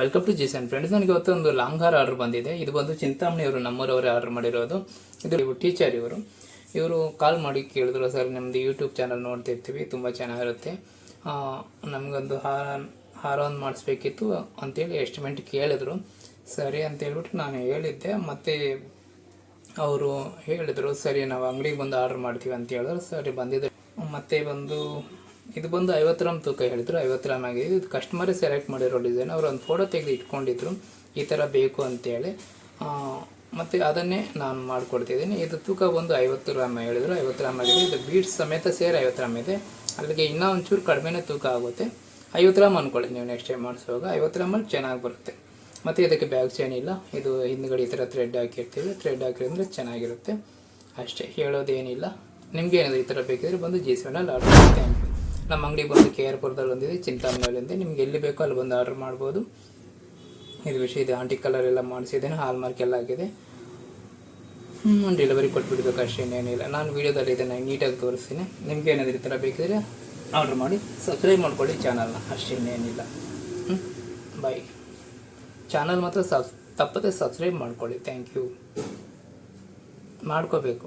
Welcome to ಜೀಸನ್ friends ನನಗೆ ಇವತ್ತು ಒಂದು ಲಾಂಗ್ ಹಾರ್ ಆರ್ಡರ್ ಬಂದಿದೆ. ಇದು ಬಂದು ಚಿಂತಾಮಣಿ ಅವರು ನಮ್ಮೂರವರೇ ಆರ್ಡರ್ ಮಾಡಿರೋದು. ಇದು ಟೀಚರ್ ಇವರು. ಇವರು ಕಾಲ್ ಮಾಡಿ ಕೇಳಿದ್ರು ಸರ್ ನಿಮ್ಮದು ಯೂಟ್ಯೂಬ್ ಚಾನಲ್ ನೋಡ್ತಿರ್ತೀವಿ, ತುಂಬ ಚೆನ್ನಾಗಿರುತ್ತೆ. ನಮಗೊಂದು ಹಾರ ಹಾರ ಒಂದು ಮಾಡಿಸ್ಬೇಕಿತ್ತು ಅಂತೇಳಿ ಎಸ್ಟಿಮೇಟ್ ಕೇಳಿದ್ರು. ಸರಿ ಅಂತ ಹೇಳ್ಬಿಟ್ಟು ನಾನು ಹೇಳಿದ್ದೆ. ಮತ್ತು ಅವರು ಹೇಳಿದರು, ಸರಿ, ನಾವು ಅಂಗಡಿಗೆ ಬಂದು ಆರ್ಡ್ರ್ ಮಾಡ್ತೀವಿ ಅಂತ ಹೇಳಿದ್ರು. ಸರಿ ಬಂದಿದ್ದೆ ಮತ್ತೆ ಬಂದು ಇದು ಬಂದು ಐವತ್ತು ರಾಮ್ ತೂಕ ಹೇಳಿದ್ರು ಐವತ್ತು ರಾಮ್ ಆಗಿದೆ. ಇದು ಕಸ್ಟಮರೇ ಸೆಲೆಕ್ಟ್ ಮಾಡಿರೋ ಡಿಸೈನ್ ಅವರು ಒಂದು ಫೋಟೋ ತೆಗೆದು ಇಟ್ಕೊಂಡಿದ್ರು, ಈ ಥರ ಬೇಕು ಅಂತೇಳಿ. ಮತ್ತು ಅದನ್ನೇ ನಾನು ಮಾಡಿಕೊಡ್ತಿದ್ದೀನಿ. ಇದು ತೂಕ ಬಂದು ಐವತ್ತು ರಾಮ್ ಹೇಳಿದ್ರು ಐವತ್ತು ರಾಮ್ ಆಗಿದೆ. ಇದು ಬೀಡ್ಸ್ ಸಮೇತ ಸೇರಿ ಐವತ್ತು ರಾಮ್ ಇದೆ. ಅಲ್ಲಿಗೆ ಇನ್ನೂ ಒಂಚೂರು ಕಡಿಮೆನೇ ತೂಕ ಆಗುತ್ತೆ. ಐವತ್ತು ರಾಮ್ ಅಂದ್ಕೊಳ್ಳಿ ನೀವು ನೆಕ್ಸ್ಟ್ ಟೈಮ್ ಮಾಡಿಸುವಾಗ. ಐವತ್ತು ರಾಮಲ್ಲಿ ಚೆನ್ನಾಗಿ ಬರುತ್ತೆ. ಮತ್ತು ಇದಕ್ಕೆ ಬ್ಯಾಗ್ ಚೈನ್ ಇಲ್ಲ. ಇದು ಹಿಂದ್ಗಡೆ ಈ ಥರ ಥ್ರೆಡ್ ಹಾಕಿರ್ತೀವಿ. ಥ್ರೆಡ್ ಹಾಕಿದ್ರೆ ಚೆನ್ನಾಗಿರುತ್ತೆ. ಅಷ್ಟೇ, ಹೇಳೋದೇನಿಲ್ಲ. ನಿಮ್ಗೆ ಏನಾದರೂ ಈ ಥರ ಬೇಕಿದ್ರೆ ಬಂದು ಜಿ ಸೆವೆನಲ್ಲಿ ಆರ್ಡರ್ ಥ್ಯಾಂಕ್ ಯು ನಮ್ಮ ಅಂಗಡಿ ಬಂದು ಕೆ ಆರ್ ಪುರದಲ್ಲಿ ಒಂದಿದೆ ಚಿಂತಾಮಣಿಯಲ್ಲಿಂದ ನಿಮ್ಗೆ ಎಲ್ಲಿ ಬೇಕೋ ಅಲ್ಲಿ ಬಂದು ಆರ್ಡರ್ ಮಾಡ್ಬೋದು. ಇದು ವಿಷಯ ಇದೆ ಆಂಟಿ ಕಲರ್ ಎಲ್ಲ ಮಾಡಿಸಿದ್ದೇನೆ ಹಾಲ್ ಮಾರ್ಕ್ ಎಲ್ಲ ಆಗಿದೆ. ಹ್ಞೂ ಡೆಲಿವರಿ ಕೊಟ್ಬಿಡ್ಬೇಕು, ಅಷ್ಟೇ ಇನ್ನೇನಿಲ್ಲ ನಾನು ವೀಡಿಯೋದಲ್ಲಿ ಇದನ್ನು ನೀಟಾಗಿ ತೋರಿಸ್ತೀನಿ. ನಿಮ್ಗೆ ಏನಾದರೂ ಈ ಥರ ಬೇಕಿದ್ರೆ ಆರ್ಡರ್ ಮಾಡಿ. ಸಬ್ಸ್ಕ್ರೈಬ್ ಮಾಡ್ಕೊಳ್ಳಿ ಚಾನಲ್ನ ಅಷ್ಟೇ ಇನ್ನೇನಿಲ್ಲ ಹ್ಞೂ ಬಾಯ್ ಚಾನಲ್ ಮಾತ್ರ ಸಬ್ ತಪ್ಪದೆ ಸಬ್ಸ್ಕ್ರೈಬ್ ಮಾಡ್ಕೊಳ್ಳಿ. ಥ್ಯಾಂಕ್ ಯು ಮಾಡ್ಕೋಬೇಕು.